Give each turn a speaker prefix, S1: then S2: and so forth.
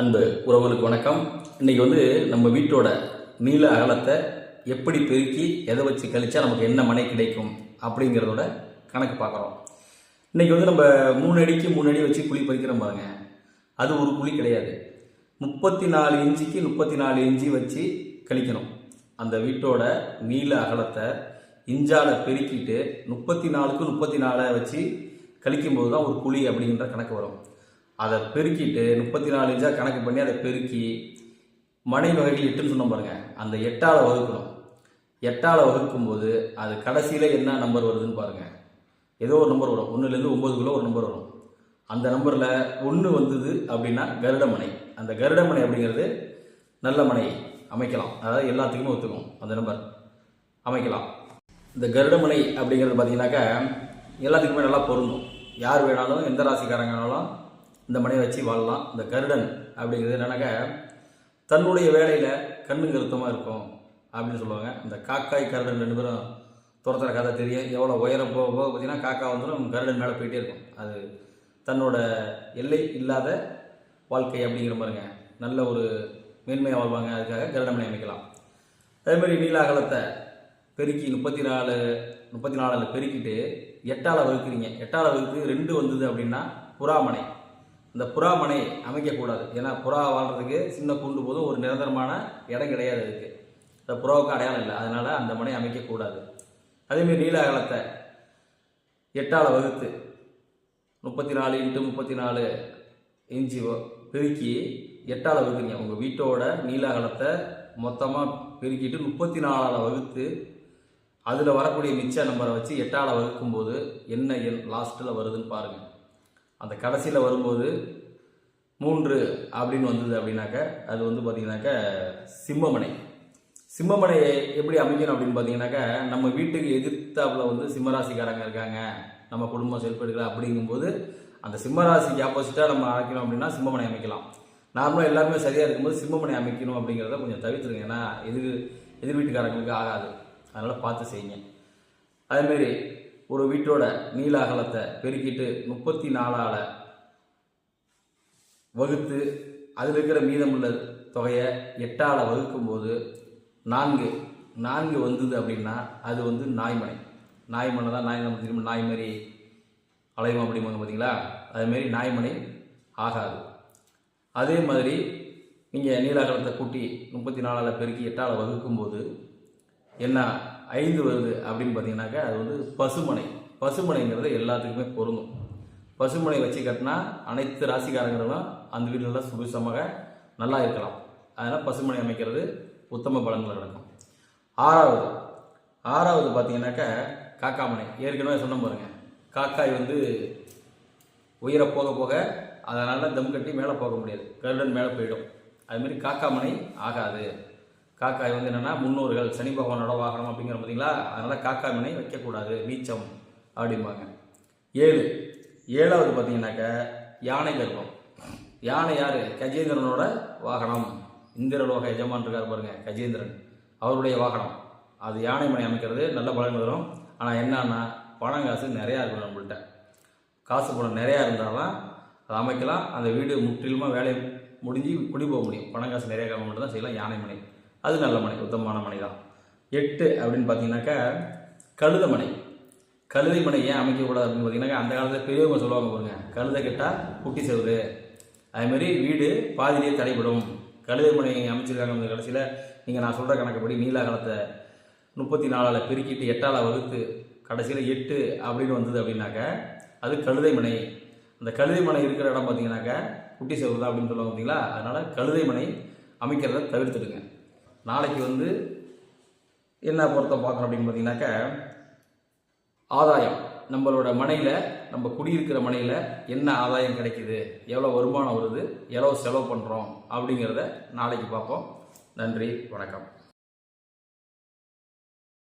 S1: அன்பு உறவுகளுக்கு வணக்கம். இன்னைக்கு வந்து நம்ம வீட்டோட நீள அகலத்தை எப்படி பெருக்கி எதை வச்சு கழிச்சா நமக்கு என்ன மனை கிடைக்கும் அப்படிங்கிறதோட கணக்கு பார்க்குறோம். இன்னைக்கு வந்து நம்ம மூணு அடிக்கு மூணு அடி வச்சு குழி பறிக்கிறோம் பாருங்க. அது ஒரு குழி கிடையாது. முப்பத்தி நாலு இன்ச்சுக்கு முப்பத்தி நாலு இன்ச்சு வச்சு கழிக்கணும். அந்த வீட்டோட நீள அகலத்தை இஞ்சால பெருக்கிட்டு முப்பத்தி நாலுக்கு முப்பத்தி நாலை வச்சு கழிக்கும்போது தான் ஒரு குழி அப்படிங்கிற கணக்கு வரும். அதை பெருக்கிட்டு முப்பத்தி நாலு இன்ச்சாக கணக்கு பண்ணி அதை பெருக்கி மனை வகைகள் எட்டுன்னு சொன்னோம் பாருங்கள் அந்த எட்டால் வகுக்கணும். எட்டால வகுக்கும்போது அது கடைசியில் என்ன நம்பர் வருதுன்னு பாருங்கள் ஏதோ ஒரு நம்பர் வரும். ஒன்றுலேருந்து ஒம்பதுக்குள்ளே ஒரு நம்பர் வரும். அந்த நம்பரில் ஒன்று வந்தது அப்படின்னா கருடமனை. அந்த கருடமனை அப்படிங்கிறது நல்ல மனை அமைக்கலாம். அதாவது எல்லாத்துக்குமே ஒத்துக்கும் அந்த நம்பர் அமைக்கலாம். இந்த கருடமனை அப்படிங்கிறது பார்த்தீங்கன்னாக்கா எல்லாத்துக்குமே நல்லா பொருந்தும். யார் வேணாலும் எந்த ராசிக்காரங்கனாலும் இந்த மனையை வச்சு வாழலாம். இந்த கருடன் அப்படிங்கிறது என்னன்னாக்கா தன்னுடைய வேலையில் கண்ணு கருத்தமாக இருக்கும் அப்படின்னு சொல்லுவாங்க. இந்த காக்காய் கருடன் ரெண்டு பேரும் துரத்துற கதை தெரியும். எவ்வளோ உயரம் போக போக பார்த்தீங்கன்னா காக்கா வந்துடும் கருடன் மேலே போயிட்டே இருக்கும். அது தன்னோட எல்லை இல்லாத வாழ்க்கை அப்படிங்கிற பாருங்க நல்ல ஒரு மேன்மையாக வாழ்வாங்க. அதுக்காக கருடமனை அமைக்கலாம். அதே மாதிரி பெருக்கி முப்பத்தி நாலு முப்பத்தி நாலில் பெருக்கிட்டு எட்டால் வகுக்கிறீங்க. எட்டால் வகுத்து ரெண்டு வந்தது அப்படின்னா புறாமனை. இந்த புறாமனை அமைக்கக்கூடாது. ஏன்னா புறா வாழ்றதுக்கு சின்ன கூண்டு போதும் ஒரு நிரந்தரமான இடம் கிடையாது இருக்குது இந்த புறாவுக்கு அடையாளம் இல்லை. அதனால் அந்த மனை அமைக்கக்கூடாது. அதேமாரி நீல அகலத்தை எட்டால் வகுத்து முப்பத்தி நாலு இன்ட்டு முப்பத்தி நாலு இன்ச்சு வ- பெருக்கி எட்டால் வகுக்குறீங்க. உங்கள் வீட்டோட நீல அகலத்தை மொத்தமாக பெருக்கிட்டு முப்பத்தி நாலால் வகுத்து அதில் வரக்கூடிய மிச்ச நம்பரை வச்சு எட்டால் வகுக்கும்போது என்ன எண் லாஸ்ட்டில் வருதுன்னு பாருங்கள் அந்த கடைசியில் வரும்போது மூன்று அப்படின்னு வந்தது அப்படின்னாக்க அது வந்து பார்த்தீங்கன்னாக்க சிம்மமனை. சிம்மமனை எப்படி அமைக்கணும் அப்படின்னு பார்த்தீங்கன்னாக்கா நம்ம வீட்டுக்கு எதிர்த்தாப்பில் வந்து சிம்மராசிக்காரங்க இருக்காங்க நம்ம குடும்பம் செல்படுகிற அப்படிங்கும்போது அந்த சிம்மராசிக்கு ஆப்போசிட்டாக நம்ம அமைக்கணும் அப்படின்னா சிம்மமனை அமைக்கலாம். நார்மலாக எல்லாருமே சரியாக இருக்கும்போது சிம்மமனை அமைக்கணும் அப்படிங்கிறத கொஞ்சம் தவிர்த்துருங்க. ஏன்னா எதிர் எதிர் வீட்டுக்காரங்களுக்கு ஆகாது. அதனால் பார்த்து செய்யுங்க. அதேமாரி ஒரு வீட்டோட நீள அகலத்தை பெருக்கிட்டு முப்பத்தி நாலால் வகுத்து அதில் இருக்கிற மீதமுள்ள தொகையை எட்டால் வகுக்கும்போது நான்கு நான்கு வந்தது அப்படின்னா அது வந்து நாய்மனை. நாய்மனை தான் நாய் நம்ம திரும்ப நாய் மாதிரி அலையும் அப்படிம்பாங்க பார்த்தீங்களா? அதுமாரி நாய்மனை ஆகாது. அதே மாதிரி நீங்கள் நீலாகலத்தை கூட்டி முப்பத்தி நாலால் பெருக்கி எட்டால் வகுக்கும்போது என்ன ஐந்து வருது அப்படின்னு பார்த்தீங்கன்னாக்கா அது வந்து பசுமனை. பசுமனைங்கிறது எல்லாத்துக்குமே பொருந்தும். பசுமனை வச்சு கட்டினா அனைத்து ராசிக்காரங்களும் அந்த வீட்டிலலாம் சுபிசமாக நல்லா இருக்கலாம். அதனால் பசுமனை அமைக்கிறது உத்தம பலன்கள் நடக்கும் ஆறாவது. ஆறாவது பார்த்தீங்கன்னாக்கா காக்காமனை. ஏற்கனவே சொன்ன பாருங்க. காக்காய் வந்து உயர போக போக அதனால் தம் கட்டி மேலே போக முடியாது. கருடன் மேலே போயிடும். அதுமாரி காக்காமனை ஆகாது. காக்காய் வந்து என்னென்னா முன்னோர்கள் சனி பகவானோட வாகனம் அப்படிங்கிற பார்த்தீங்களா? அதனால் காக்காய் மனை வைக்கக்கூடாது நீச்சம் அப்படிம்பாங்க. ஏழு. ஏழாவது பார்த்தீங்கன்னாக்க யானை கர்ப்பம். யானை யார்? கஜேந்திரனோட வாகனம். இந்திரலோக எஜமான் இருக்கார் பாருங்க கஜேந்திரன். அவருடைய வாகனம். அது யானை மனை அமைக்கிறது நல்ல பலன் வரும் ஆனால் என்னன்னா பணம் காசு நிறையா இருக்கணும் நம்மள்கிட்ட காசு பணம் நிறையா இருந்தால் தான் அதை அமைக்கலாம். அந்த வீடு முற்றிலுமாக வேலை முடிஞ்சு குடி போக முடியும். பணம் காசு நிறையா காம மட்டும் தான் செய்யலாம் யானை மனை. அது நல்ல மனை உத்தமமான மனை தான் எட்டு அப்படின்னு பார்த்தீங்கன்னாக்கா கழுத மனை கழுதை மனை ஏன் அமைக்கக்கூடாது அப்படின்னு பார்த்தீங்கன்னாக்கா அந்த காலத்தில் பெரியவங்க சொல்லுவாங்க பாருங்க கழுதை கெட்டால் குட்டி செவுது அதுமாரி வீடு பாதியிலே தடைபடும். கழுதை மனை அமைச்சிருக்காங்க அந்த கடைசியில் நீங்கள் நான் சொல்கிற கணக்குப்படி நீலாகலத்தை முப்பத்தி நாலால் பெருக்கிட்டு எட்டால் வகுத்து கடைசியில் எட்டு அப்படின்னு வந்தது அப்படின்னாக்க அது கழுதை மனை அந்த கழுதை மனை இருக்கிற இடம் பார்த்தீங்கன்னாக்கா குட்டி செவுதா அப்படின்னு சொல்லுவாங்க பார்த்தீங்களா? அதனால் கழுதை மனை அமைக்கிறத தவிர்த்துடுங்க. நாளைக்கு வந்து என்ன பொருத்தம் பார்க்கணும் அப்படின்னு பார்த்தீங்கன்னாக்கா ஆதாயம். நம்மளோட மனையில் நம்ம குடியிருக்கிற மனையில் என்ன ஆதாயம் கிடைக்குது? எவ்வளோ வருமானம் வருது? எவ்வளோ செலவு பண்ணுறோம் அப்படிங்கிறத நாளைக்கு பார்ப்போம். நன்றி வணக்கம்.